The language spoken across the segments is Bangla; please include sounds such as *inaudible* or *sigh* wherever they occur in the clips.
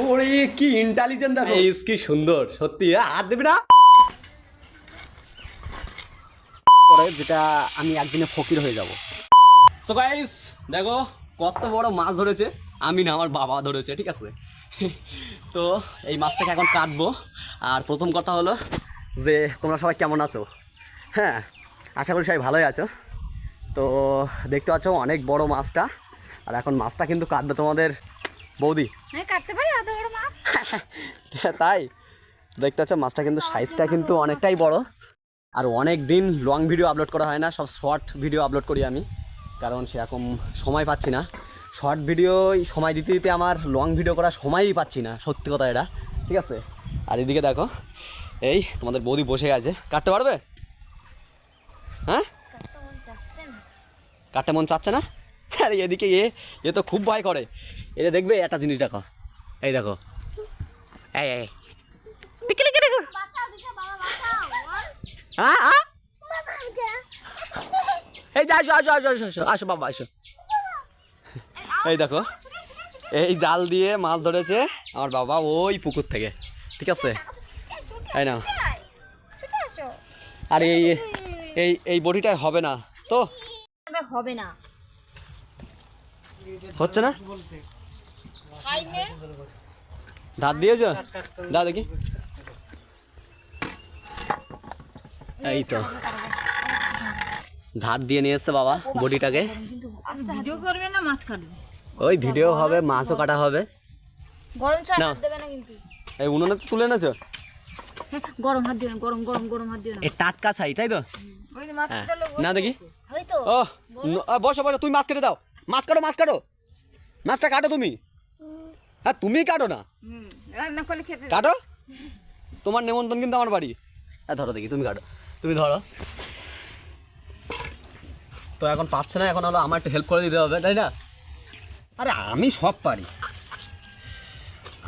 ওরে কি ইন্টেলিজেন্ট দেখো। এই কি সুন্দর সত্যি হাত দেবে না? পরে যেটা আমি একদিনে ফকির হয়ে যাব। সো গাইস দেখো কত বড় মাছ ধরেছে। আমি না আমার বাবা ধরেছে ঠিক আছে? *laughs* তো এই মাছটাকে এখন কাটবো। আর প্রথম কথা হলো যে তোমরা সবাই কেমন আছো? হ্যাঁ আশা করি সবাই ভালোই আছো। তো দেখতে পাচ্ছ অনেক বড় মাছটা। আর এখন মাছটা কিন্তু কাটবে তোমাদের বৌদি। বড় মাছ? তাই। দেখতে পাচ্ছ মাছটা কিন্তু সাইজটা কিন্তু অনেকটাই বড়। আর অনেক দিন লং ভিডিও আপলোড করা হয় না সব শর্ট ভিডিও আপলোড করি আমি। কারণ সেরকম সময় পাচ্ছি না। শর্ট ভিডিও সময় দিতে দিতে আমার লং ভিডিও করার সময়ই পাচ্ছি না সত্যি কথা এটা। ঠিক আছে? আর এদিকে দেখো এই তোমাদের বৌদি বসে গেছে। কাটতে পারবে? হ্যাঁ? কাটতে মন চাচ্ছে না। কাটতে মন চাচ্ছে না? আরে এদিকে এ এ তো খুব ভয় করে। এটা দেখবে একটা জিনিস দেখো। এই দেখো। এই এই হ্যাঁ হ্যাঁ? এই যে আসো আসো আসো আসো আসো আসো বাবা আসো। এই দেখো। এই জাল দিয়ে মাছ ধরেছে আমার বাবা ওই পুকুর থেকে ঠিক আছে? তাই না আর এই এই এই বডিটাই হবে না তো? হবে না। হচ্ছে না? ধার দিয়েছ? দা দেখি। এই তো। ধার দিয়ে নিয়ে এসছে বাবা বডিটাকে। ভিডিও করবে না মাছ কাটবে? ওই ভিডিও হবে মাছও কাটা হবে। গরম চা না। দেবে না কিন্তু। এই উনুনে তো তুলে এনেছো? গরম হাত দিও গরম গরম গরম হাত দিও এই টাটকা ছাই তাই তো? ওই মাছ হ্যাঁ। না দেখি। ওই তো। ও বসো বসো তুমি মাছ কেটে দাও। মাছ কাটো মাছ কাটো। মাছটা কাটো তুমি। হ্যাঁ তুমি কাটো না? রান্না করলে খেতে কাটো? তোমার নেমন্তন্ন কিন্তু আমার বাড়ি। হ্যাঁ ধরো দেখি তুমি কাটো। তুমি ধরো। তো এখন পাচ্ছে না এখন হলো আমার একটু হেল্প করে দিতে হবে তাই না? আরে আমি সব পারি।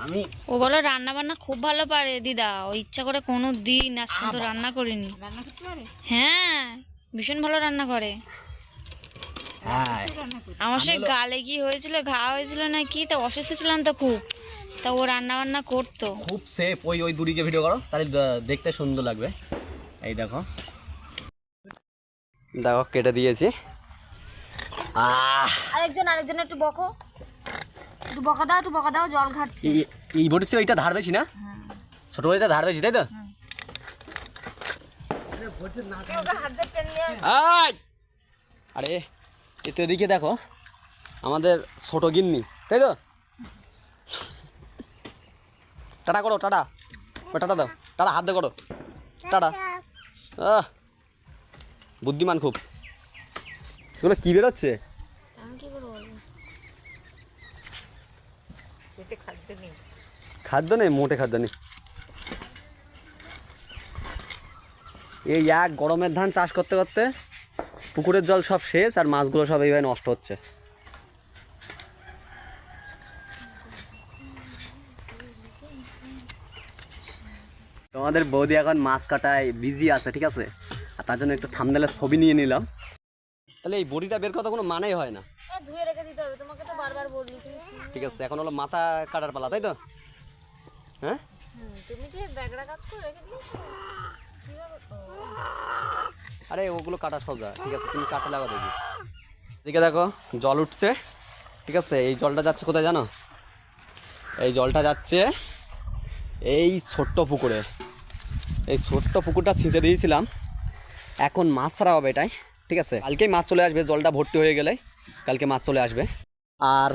আমি ও বলো রান্না বান্না খুব ভালো পারে দিদা। ও ইচ্ছা করে কোনো দিন আজ পর্যন্ত রান্না করিনি। রান্না করতে পারে? হ্যাঁ ভীষণ ভালো রান্না করে। আমার সে গালে কি হয়েছিল ঘা হয়েছিল না কি তা অসুস্থ ছিলাম তো খুব। তা ও রান্না বান্না করতো। খুব সেফ ওই ওই দূরিকে ভিডিও করো তাহলে দেখতে সুন্দর লাগবে। এই দেখো। দেখো কেটে দিয়েছি। আরেকজন আরেকজন একটু বকো। একটু বকা দাও একটু বকা দাও জল ঘাটছে। এই- এই ওইটা ধার বেশি না? ছোট বটিটা ধার বেশি তাই তো! আরে! তো এদিকে দেখো। আমাদের ছোট গিন্নি, তাই তো? টাটা করো, টাটা। টাটা দাও, টাটা, হাত দিয়ে করো। টাটা। আহ, বুদ্ধিমান খুব। এগুলো কী বেরোচ্ছে? খাদ্য নেই, মোটে খাদ্য নেই। এই এক গরমের ধান চাষ করতে করতে পুকুরের জল সব শেষ আর মাছগুলো সব এইভাবে নষ্ট হচ্ছে। তোমাদের বৌদি এখন মাছ কাটায় বিজি আছে ঠিক আছে? আর তার জন্য একটু থামদেলের ছবি নিয়ে নিলাম। তাহলে এই বডিটা বের করা কোনো মানেই হয় না। ধুয়ে রেখে দিতে হবে তোমাকে তো বারবার বললি ঠিক আছে এখন হলো মাথা কাটার পালা তাই তো? হ্যাঁ? তুমি যে ব্যাগড়া কাজ করে রেখে দিয়েছ। আরে, ওগুলো কাটা সোজা, ঠিক আছে, তুমি কাটে লাগা দেখি। এদিকে দেখো, জল উঠছে, ঠিক আছে, এই জলটা যাচ্ছে কোথায় জানো? এই জলটা যাচ্ছে এই ছোট্ট পুকুরে। এই ছোট্ট পুকুরটা ছিঁচে দিয়েছিলাম। এখন মাছ ছাড়া হবে এটাই, ঠিক আছে? কালকেই মাছ চলে আসবে, জলটা ভর্তি হয়ে গেলে কালকে মাছ চলে আসবে। আর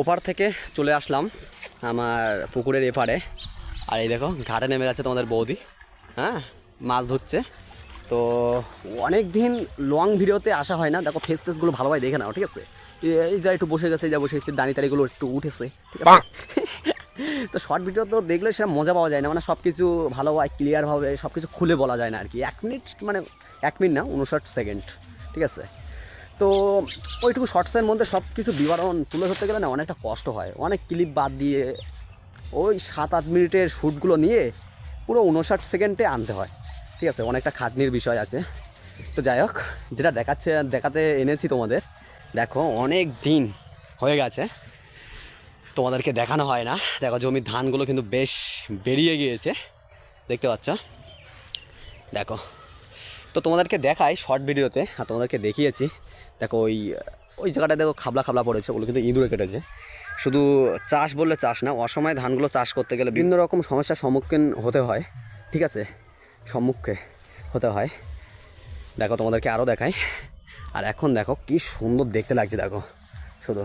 ওপার থেকে চলে আসলাম আমার পুকুরের এপারে। আর এই দেখো, ঘাটে নেমে যাচ্ছে তোমাদের বৌদি হ্যাঁ? মাছ ধরছে। তো অনেক দিন লং ভিডিওতে আসা হয় না। দেখো ফেস ফেসগুলো ভালোভাবে দেখে নাও ঠিক আছে? এই যা একটু বসে গেছে যা বসে গেছে ডানি তারিগুলো একটু উঠেছে ঠিক আছে? *laughs* তো শর্ট ভিডিও তো দেখলে সেটা মজা পাওয়া যায় না মানে সব কিছু ভালো ভালোভাবে ক্লিয়ারভাবে সব কিছু খুলে বলা যায় না আর কি। এক মিনিট মানে এক মিনিট না উনষাট সেকেন্ড ঠিক আছে? তো ওইটুকু শর্টসের মধ্যে সব কিছু বিবরণ তুলে ধরতে গেলে না অনেকটা কষ্ট হয়। অনেক ক্লিপ বাদ দিয়ে ওই সাত আট মিনিটের শ্যুটগুলো নিয়ে পুরো উনষাট সেকেন্ডে আনতে হয়। ঠিক আছে, অনেকটা খাটনির বিষয় আছে। তো যাই হোক, যেটা দেখাচ্ছে, দেখাতে এনেছি তোমাদের। দেখো, অনেক দিন হয়ে গেছে, তোমাদেরকে দেখানো হয় না। দেখো, জমির ধানগুলো কিন্তু বেশ বেরিয়ে গিয়েছে, দেখতে পাচ্ছ? দেখো, তো তোমাদেরকে দেখাই শর্ট ভিডিওতে আর তোমাদেরকে দেখিয়েছি। দেখো, ওই ওই জায়গাটা দেখো খাবলা খাবলা পড়েছে, ওগুলো কিন্তু ইঁদুরে কেটেছে। শুধু চাষ বললে চাষ না, অসময়ে ধানগুলো চাষ করতে গেলে বিভিন্ন রকম সমস্যার সম্মুখীন হতে হয়, ঠিক আছে? সম্মুখে হতে হয়। দেখো তোমাদেরকে আরও দেখাই। আর এখন দেখো কি সুন্দর দেখতে লাগছে, দেখো। শুধু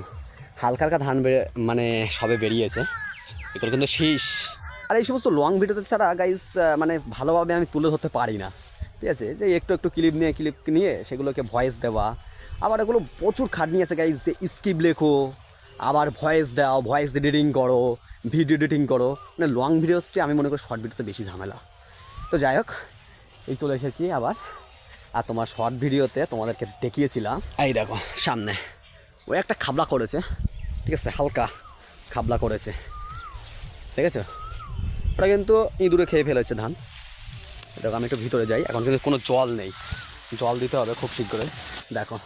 হালকা হালকা ধান বেড়ে মানে সবে বেরিয়েছে। এগুলো কিন্তু শীষ। আর এই সমস্ত লং ভিডিওতে ছাড়া গাইস মানে ভালোভাবে আমি তুলে ধরতে পারি না। ঠিক আছে? যে একটু একটু ক্লিপ নিয়ে ক্লিপ নিয়ে সেগুলোকে ভয়েস দেওয়া। আবার এগুলো প্রচুর খাটনি আছে গাইস যে স্কিপ লেখো, আবার ভয়েস দাও ভয়েস এডিটিং করো ভিডিও এডিটিং করো। মানে লং ভিডিও হচ্ছে, আমি মনে করি শর্ট ভিডিওতে বেশি ঝামেলা। তো যাই হোক, এই চলে এসেছি আবার। আর তোমার শর্ট ভিডিওতে তোমাদেরকে দেখিয়েছিলাম। এই দেখো, সামনে। ওই একটা খাবলা করেছে। ঠিক আছে, হালকা খাবলা করেছে। ঠিক আছে? ওটা কিন্তু ইঁদুরে খেয়ে ফেলেছে ধান। দেখো, আমি একটু ভিতরে যাই। এখন কিন্তু কোনো জল নেই। জল দিতে হবে খুব শীঘ্রই। দেখো।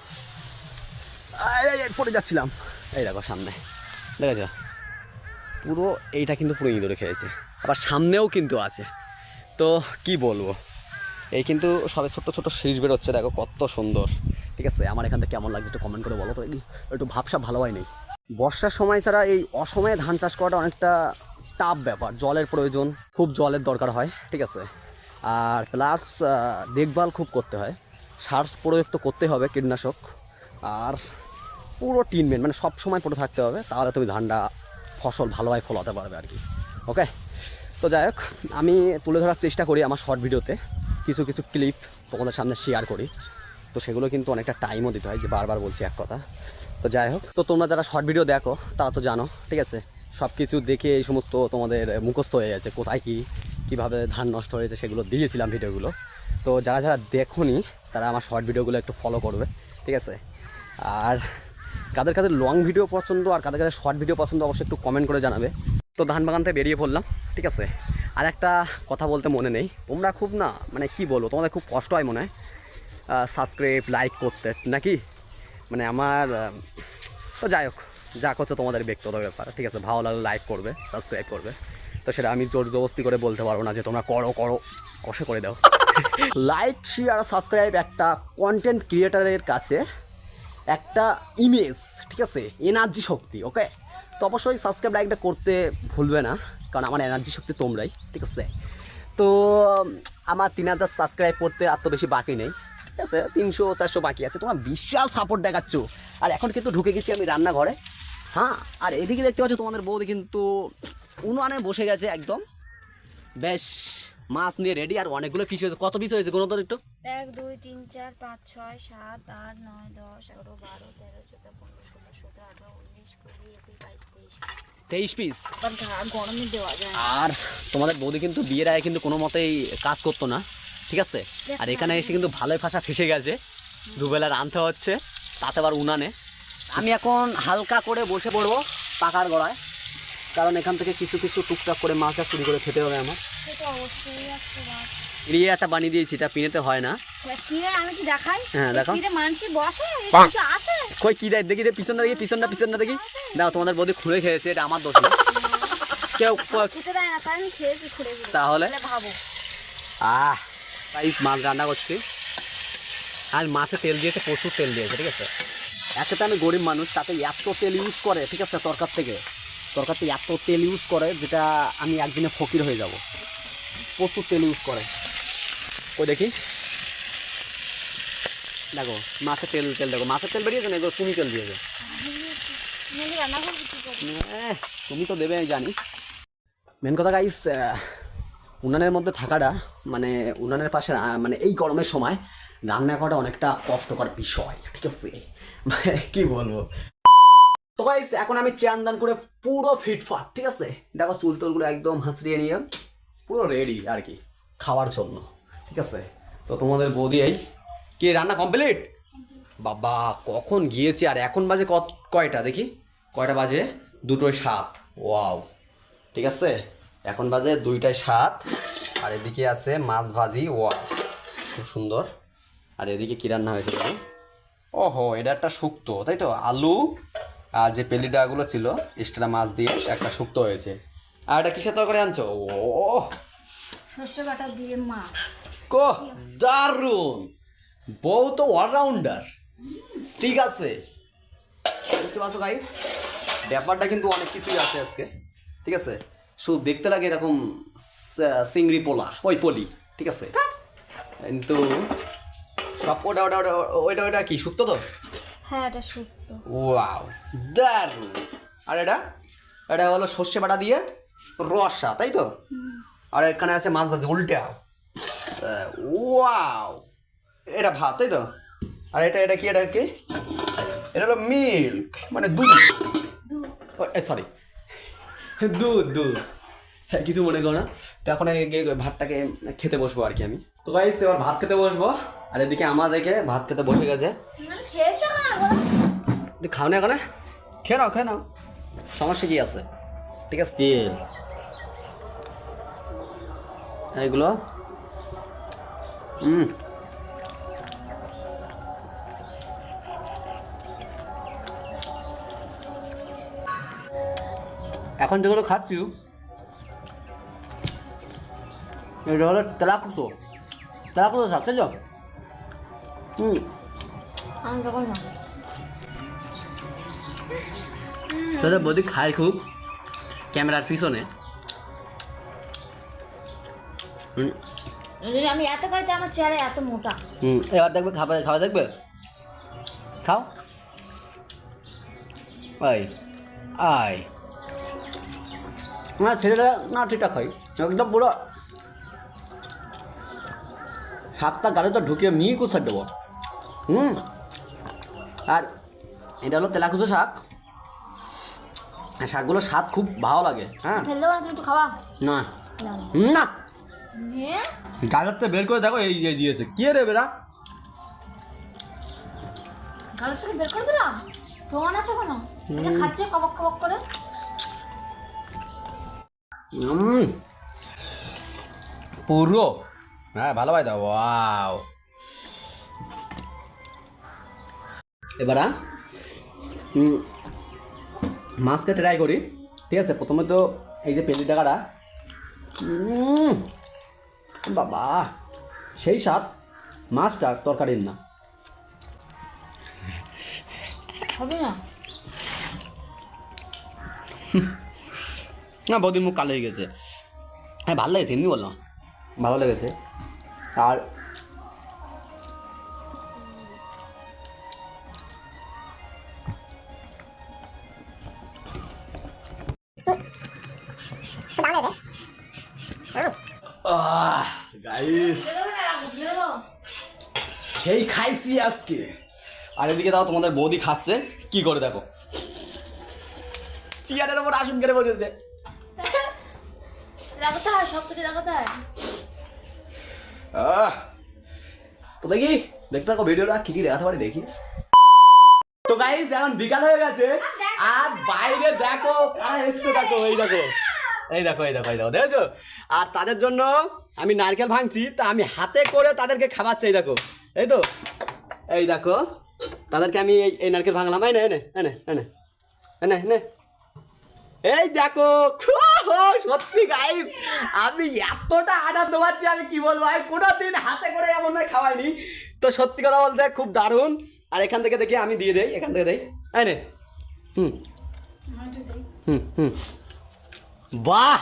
পড়ে যাচ্ছিলাম। এই দেখো, সামনে। দেখেছ? পুরো এইটা কিন্তু পুরো ইঁদুরে খেয়েছে। আবার সামনেও কিন্তু আছে। তো কি বলব? এই কিন্তু সবে ছোট্ট ছোট্ট শীষ বেরোচ্ছে, দেখো কত সুন্দর। ঠিক আছে, আমার এখান থেকে কেমন লাগছে একটু কমেন্ট করে বলো তো একটু ভাবসা ভালো হয় নেই। বর্ষার সময় ছাড়া এই অসময়ে ধান চাষ করাটা অনেকটা টাফ ব্যাপার, জলের প্রয়োজন, খুব জলের দরকার হয়, ঠিক আছে। আর প্লাস দেখভাল খুব করতে হয়। সার প্রয়োগ তো করতে হবে কীটনাশক। আর পুরো টিনমেন মানে সব সময় পড়ে থাকতে হবে, তাহলে তুমি ধানটা ফসল ভালোভাবে ফলাতে পারবে আর কি। ওকে তো যাই হোক, আমি তুলে ধরার চেষ্টা করি আমার শর্ট ভিডিওতে কিছু কিছু ক্লিপ তোমাদের সামনে শেয়ার করি। তো সেগুলো কিন্তু অনেকটা টাইমও দিতে হয়, যে বারবার বলছি এক কথা। তো যাই হোক, তো তোমরা যারা শর্ট ভিডিও দেখো, তারা তো জানো, ঠিক আছে? সব কিছু দেখে এই সমস্ত তোমাদের মুখস্থ হয়ে গেছে, কোথায় কী, কীভাবে ধান নষ্ট হয়েছে সেগুলো দিয়েছিলাম ভিডিওগুলো তো যারা যারা দেখোনি, তারা আমার শর্ট ভিডিওগুলো একটু ফলো করবে, ঠিক আছে? আর কাদের কাদের লং ভিডিও পছন্দ, আর কাদের কাদের শর্ট ভিডিও পছন্দ, অবশ্যই একটু কমেন্ট করে জানাবে। তো ধান বাগান থেকে বেরিয়ে পড়লাম, ঠিক আছে? আর একটা কথা বলতে মনে নেই। তোমরা খুব না মানে কি বলব, তোমাদের খুব কষ্ট হয় মনে হয়। সাবস্ক্রাইব লাইক করতে, নাকি? মানে আমার তো যাই হোক, যা করছ তোমাদের ব্যক্তিগত ব্যাপার, ঠিক আছে? ভালো লাগলে লাইক করবে সাবস্ক্রাইব করবে। তো সেটা আমি জোর জবস্তি করে বলতে পারব না যে তোমরা করো করো অবশ্যই করে দাও। লাইক শেয়ার সাবস্ক্রাইব একটা কন্টেন্ট ক্রিয়েটারের কাছে একটা ইমেজ ঠিক আছে? এনার্জি শক্তি ওকে তো অবশ্যই সাবস্ক্রাইব লাইকটা করতে ভুলবে না, কারণ আমার এনার্জি শক্তি তোমরাই, ঠিক আছে? তো আমার তিন হাজার সাবস্ক্রাইব করতে আর তো বেশি বাকি নেই, ঠিক আছে? তিনশো, চারশো বাকি আছে, তোমার বিশাল সাপোর্ট দেখাচ্ছ। আর এখন কিন্তু ঢুকে গেছি আমি রান্নাঘরে। হ্যাঁ আর এদিকে দেখতে পাচ্ছ তোমাদের বৌদি কিন্তু উনুয়ানে বসে গেছে একদম। বেশ মাছ নিয়ে রেডি আর অনেকগুলো পিস হয়েছে। কত পিস হয়েছে কোনো একটু? এক দুই তিন চার পাঁচ ছয় সাত আট নয় দশ এগারো বারো তেরো চোদ্দ পনেরো ষোলো সতেরো আঠারো উনিশ কুড়ি একুশ বাইশ তেইশ তেইশ পিস গরমে দেওয়া যায় আর তোমাদের বৌদি কিন্তু বিয়ের আগে কিন্তু কোনো মতেই কাজ করতো না ঠিক আছে? আর এখানে এসে কিন্তু ভালোই ফাঁসা ফেসে গেছে। দুবেলা রাঁধতে হচ্ছে তাতে আবার উনানে। আমি এখন হালকা করে বসে পড়ব পাকার গড়ায়। কারণ এখান থেকে কিছু কিছু টুকটাক করে মাছ আর চুরি করে খেতে হবে আমার। একটা ইয়ে একটা বানিয়ে দিয়েছি এটা পিনেতে হয় না। হ্যাঁ দেখো কই কি দেয় দেখি পিছনটা দেখি পিছনটা পিছনটা দেখি। তোমাদের বৌদি খুলে খেয়েছে এটা আমার দোষ না। কেউ খুঁড়ে খুঁড়ে তাহলে? আহ তাই মাছ রান্না করছি। আর মাছে তেল দিয়েছে প্রচুর তেল দিয়েছে ঠিক আছে? একে তো আমি গরিব মানুষ তাতে এত তেল ইউজ করে ঠিক আছে তরকার থেকে। তরকার থেকে এত তেল ইউজ করে যেটা আমি একদিনে ফকির হয়ে যাব। প্রচুর তেল ইউজ করে। ওই দেখি। দেখো, মাছের তেল তেল দেখো। মাছের তেল বেরিয়েছে না এগুলো তুমি তেল দিয়েছে। তুমি তো দেবে, আমি জানি। মেন কথা গাইস উনানের মধ্যে থাকাটা মানে উনানের পাশে মানে এই গরমের সময় রান্না করাটা অনেকটা কষ্টকর বিষয়, ঠিক আছে? মানে কি বলব? তো গাইস এখন আমি চান দান করে পুরো ফিটফাট ঠিক আছে? দেখো চুল টুলগুলো একদম হাঁচড়িয়ে নিয়ে, পুরো রেডি আর কি, খাওয়ার জন্য, ঠিক আছে? তো তোমাদের বৌদি এই, কি রান্না কমপ্লিট বাবা, কখন গিয়েছে আর এখন বাজে কত কয়টা? দেখি, কয়টা বাজে? দুটোয় সাত ওয়াও ঠিক আছে? এখন বাজে দুইটায় সাত, আর এদিকে আছে মাছ ভাজি ওয়া খুব সুন্দর। আর এদিকে কী রান্না হয়েছে ওহো, এটা একটা শুক্তো, তাই তো? আলু আর যে পেলি ডাগুলো ছিল এক্সট্রা মাছ দিয়ে একটা শুক্তো হয়েছে। আর এটা কিসের তরকারি আনছো? ও সর্ষে বাটা দিয়ে মাছ। কো দারুণ বউ তো অলরাউন্ডার ঠিক আছে। বুঝতে পারছ গাইস ব্যাপারটা কিন্তু অনেক কিছুই আছে আজকে। ঠিক আছে? শুধু দেখতে লাগে এরকম চিংড়ি পোলা ওই পলি। ঠিক আছে? কিন্তু সব ওটা ওটা ওটা ওইটা ওইটা কি শুক্তো তো? হ্যাঁ এটা শুক্তো ওয়াও আর এটা? এটা হলো সর্ষে বাটা দিয়ে রসা তাই তো? আর এখানে আছে মাছ ভাজি উল্টা ওয়াও এটা ভাত তাই তো? আর এটা এটা কি এটা কি? এটা হলো মিল্ক মানে দুধ। সরি দুধ দুধ। হ্যাঁ কিছু মনে করো না। তো এখন ভাতটাকে খেতে বসবো আর কি আমি। তো গাইস এবার ভাত খেতে বসবো। আর এদিকে আমার দেখে ভাত খেতে বসে গেছে। তুই খাও না এখানে? খেয়ে নাও খেয়ে নাও। সমস্যা কি আছে? ঠিক আছে। তেল। এইগুলো? হুম এখন যেগুলো খাচ্ছি এটা হলো তেলাকুচো। তেলাকুচো শাক হুম আমি তখন সেটা বৌদি খায় খুব ক্যামেরার পিছনে যদি আমি এত খাইতে আমার চেহারা এত মোটা হুম এবার দেখবে খাবার খাওয়া দেখবে খাও আয় আয় না ছেলেরা না ঠিকঠাক খাই একদম পুরো হাতটা গালে তো ঢুকিয়ে মিহি কোথায় দেবো। হুম। আর এটা হলো তেলাকুচো শাক। শাকগুলো স্বাদ খুব ভালো লাগে। হ্যাঁ। ফেল না তুমি একটু খাওয়া না। বের করে দেখো এই দিয়েছে। কে রে বেরা গালের থেকে বের করে দিলাম? প্রমাণ আছে কোনো? এটা খাচ্ছে কবক কবক করে? পুরো। হ্যাঁ ভালো ভাই দাও ওয়াও। এবার মাছটা ট্রাই করি ঠিক আছে? প্রথমে তো এই যে পেলি টাকাটা বাবা সেই স্বাদ মাছটার তরকারির না। হবে না? না বহুদিন মুখ কালো হয়ে গেছে। হ্যাঁ ভালো লেগেছে এমনি বললাম। ভালো লেগেছে। আর সেই খাইছি আজকে। আর এদিকে দাও তোমাদের বৌদি খাচ্ছে। কি করে দেখো? চেয়ারের ওপর আসন কেড়ে বসেছে। তো দেখি দেখতে থাকো ভিডিওটা কি কি দেখাতে পারি দেখি। তো গাইস এখন বিকাল হয়ে গেছে। আর বাইরে দেখো কারা এসছে দেখো এই দেখো। এই দেখো এই দেখো এই দেখো দেখেছ? আর তাদের জন্য আমি নারকেল ভাঙছি তা আমি হাতে করে তাদেরকে খাওয়াচ্ছি এই দেখো। এই তো। এই দেখো। তাদেরকে আমি এই নারকেল ভাঙলাম। এই নে এনে এনে এনে এনে এনে এই দেখো সত্যি গাইস আমি এতটা আনন্দ পাচ্ছি আমি কি বলব? আমি কোনো দিন হাতে করে এমন নয় খাওয়াইনি। তো সত্যি কথা বলতে খুব দারুণ। আর এখান থেকে দেখি আমি দিয়ে দেই এখান থেকে দেই। তাই নে। হুম। হুম হুম। বাহ!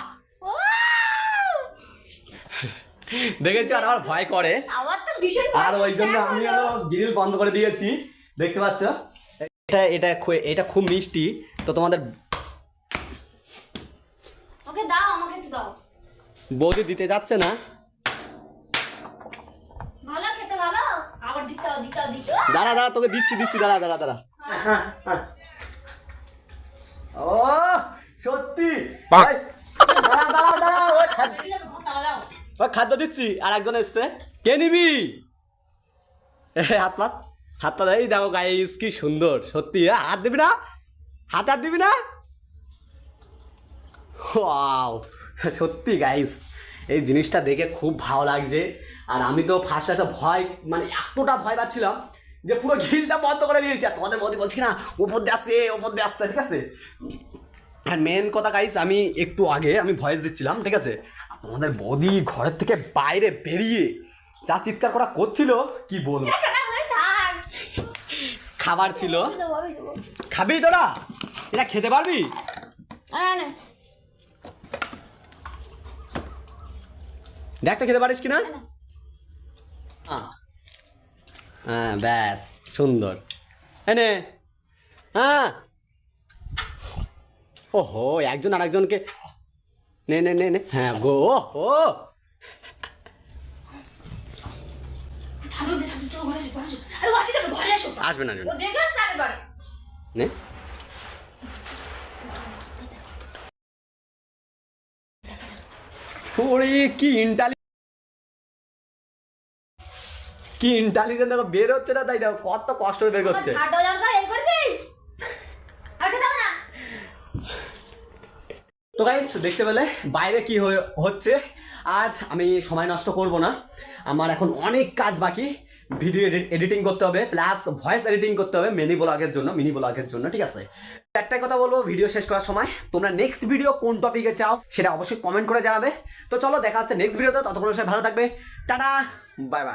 দেখেছি? আর আমার ভয় করে। আমার তো ভীষণ আর ওই জন্য আমি আরও গ্রিল বন্ধ করে দিয়েছি। দেখতে পাচ্ছ? এটা এটা এটা খুব মিষ্টি। তো তোমাদের ওকে দাও আমাকে একটু দাও। বৌদি দিতে যাচ্ছে না। ভালো খেতে ভালো? আবার দিতে দাও দিতে দাও দিতে দাঁড়া দাঁড়া তোকে দিচ্ছি দিচ্ছি দাঁড়া দাঁড়া দাঁড়া। ও সত্যি। ভাই, দাঁড়া দাঁড়া দাঁড়া ওই খাদ্য দিচ্ছি, আর একজন এসছে। কে নিবি? হাত পাত হাত পাত, এই দেখো গাইস কি সুন্দর, সত্যি হাত দিবি না? হাত হাত দিবি না? সত্যি গাইস এই জিনিসটা দেখে খুব ভালো লাগছে। আর আমি তো ফার্স্ট আসে ভয় মানে এতটা ভয় পাচ্ছিলাম যে পুরো ঘিলটা বন্ধ করে দিয়েছে। আর তোমাদের বৌদি বলছি না, উপর দিয়ে আসছে উপর দিয়ে আসছে, ঠিক আছে? আর মেন কথা গাইস আমি একটু আগে আমি ভয়েস দিচ্ছিলাম, ঠিক আছে? আর তোমাদের বৌদি ঘরের থেকে বাইরে বেরিয়ে যা চিৎকার করা করছিল কি বলব? খাবার ছিল। খাবি তোরা? এটা খেতে পারবি? দেখ তো খেতে পারিস কিনা? হ্যাঁ হ্যাঁ ব্যাস সুন্দর। এনে হ্যাঁ ওহো একজন আরেকজনকে নে নে নে নে। হ্যাঁ গো ও আসবে না ওরে কি ইন্টালি কি ইন্টেলিজেন্ট দেখো বের হচ্ছে না তাই দেখো কত কষ্ট করে বের করছে ঝাড় দেওয়া যাবে এই করছিস আর খেতে হবে না তো গাইস দেখতে পেলে বাইরে কি হচ্ছে? আর আমি সময় নষ্ট করব না। আমার এখন অনেক কাজ বাকি। ভিডিও এডিটিং করতে হবে, প্লাস ভয়েস এডিটিং করতে হবে মিনি ব্লগের জন্য মিনি ব্লগের জন্য, ঠিক আছে? একটাই কথা বলব ভিডিও শেষ করার সময়, তোমরা নেক্সট ভিডিও কোন টপিকে চাও, সেটা অবশ্যই কমেন্ট করে জানাবে। তো চলো, দেখা হচ্ছে নেক্সট ভিডিওতে ততক্ষণ সবাই ভালো থাকবে। Tata bye bye